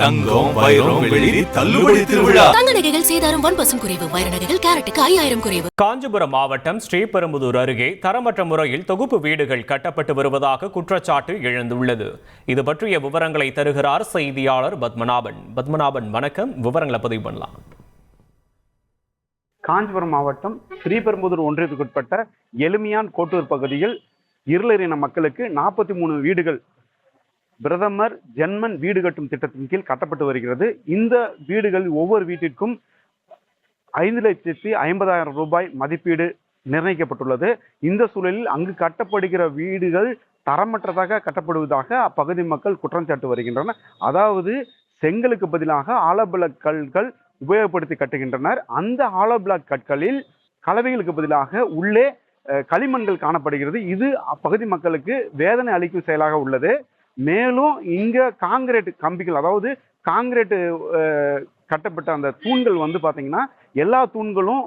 தங்கம் வைரம் வெள்ளி தள்ளுபடி திருவிழா. தங்க நகைகள் சேதாரம் ஒன் பர்சன்ட் குறைவு. வைர நகைகள் கேரட்டுக்கு ஐயாயிரம் குறைவு. காஞ்சிபுரம் மாவட்டம் ஸ்ரீபெரும்புதூர் அருகே தரமற்ற முறையில் தொகுப்பு வீடுகள் கட்டப்பட்டு வருவதாக குற்றச்சாட்டு எழுந்துள்ளது. இது பற்றிய விவரங்களை தருகிறார் செய்தியாளர் பத்மநாபன். பத்மநாபன் வணக்கம். விவரங்களை பதிவு பண்ணலாம். காஞ்சிபுரம் மாவட்டம் ஸ்ரீபெரும்புதூர் ஒன்றியத்துக்குட்பட்ட எளிமையான் கோட்டூர் பகுதியில் இருளரின மக்களுக்கு நாற்பத்தி மூணு வீடுகள் பிரதமர் ஜென்மன் வீடு கட்டும் திட்டத்தின் கீழ் கட்டப்பட்டு வருகிறது. இந்த வீடுகள் ஒவ்வொரு வீட்டிற்கும் ஐந்து லட்சத்தி ஐம்பதாயிரம் ரூபாய் மதிப்பீடு நிர்ணயிக்கப்பட்டுள்ளது. இந்த சூழலில் அங்கு கட்டப்படுகிற வீடுகள் தரமற்றதாக கட்டப்படுவதாக அப்பகுதி மக்கள் குற்றம் சாட்டு வருகின்றனர். அதாவது செங்கலுக்கு பதிலாக ஆலோபிளாக் கற்கள் உபயோகப்படுத்தி கட்டுகின்றனர். அந்த ஆலோபிளாக் கற்களில் கலவைகளுக்கு பதிலாக உள்ளே களிமண்கள் காணப்படுகிறது. இது அப்பகுதி மக்களுக்கு வேதனை அளிக்கும் செயலாக உள்ளது. மேலும் இங்கே காங்கிரீட் கம்பிகள் அதாவது காங்கிரீட்டு கட்டப்பட்ட அந்த தூண்கள் வந்து பார்த்திங்கன்னா எல்லா தூண்களும்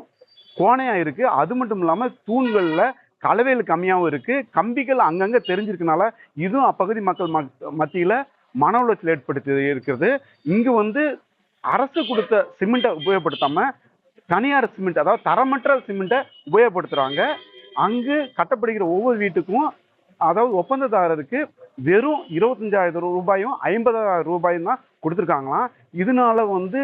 கோணையாக இருக்கு. அது மட்டும் இல்லாமல் தூண்களில் கலவையில் கம்மியாகவும் இருக்குது கம்பிகள் அங்கங்கே தெரிஞ்சிருக்கனால இதுவும் அப்பகுதி மக்கள் மத்- மன உளைச்சல் ஏற்படுத்தி இருக்கிறது. இங்கே வந்து அரசு கொடுத்த சிமெண்ட்டை உபயோகப்படுத்தாமல் தனியார் சிமெண்ட் அதாவது தரமற்ற சிமெண்ட்டை உபயோகப்படுத்துகிறாங்க அங்கு கட்டப்படுகிற ஒவ்வொரு வீட்டுக்கும் அதாவது ஒப்பந்ததாரருக்கு வெறும் இருபத்தஞ்சாயிரம் ரூபாயும் ஐம்பதாயிரம் ரூபாயும் தான் கொடுத்துருக்காங்களாம். இதனால வந்து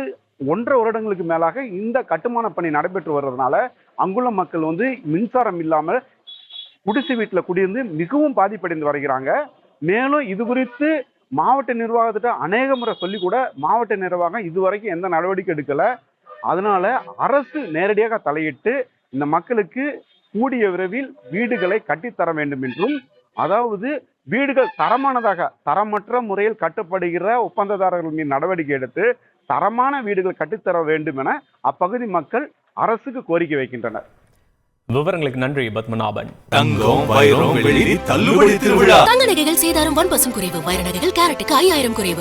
ஒன்றரை வருடங்களுக்கு மேலாக இந்த கட்டுமான பணி நடைபெற்று வர்றதுனால அங்குள்ள மக்கள் வந்து மின்சாரம் இல்லாமல் குடிசை வீட்டில் குடியிருந்து மிகவும் பாதிப்படைந்து வருகிறாங்க. மேலும் இது குறித்து மாவட்ட நிர்வாகத்திட்ட அநேக முறை சொல்லி கூட மாவட்ட நிர்வாகம் இதுவரைக்கும் எந்த நடவடிக்கை எடுக்கல. அதனால அரசு நேரடியாக தலையிட்டு இந்த மக்களுக்கு கூடிய விரைவில் வீடுகளை கட்டித்தர வேண்டும் என்றும் அதாவது வீடுகள் தரமானதாக தரமற்ற முறையில் கட்டப்படுகிற ஒப்பந்ததாரர்கள் மீது நடவடிக்கை எடுத்து தரமான வீடுகள் கட்டித்தர வேண்டும் என அப்பகுதி மக்கள் அரசுக்கு கோரிக்கை வைக்கின்றனர். விவரங்களுக்கு நன்றி பத்மநாபன். தங்கம் வைரம் வெள்ளி தள்ளுபடி திருவிழா. தங்க நகைகள் சேதாரம் ஒன் பர்சன்ட் குறைவு வைர நகைகள் கேரட்டுக்கு ஐயாயிரம் குறைவு.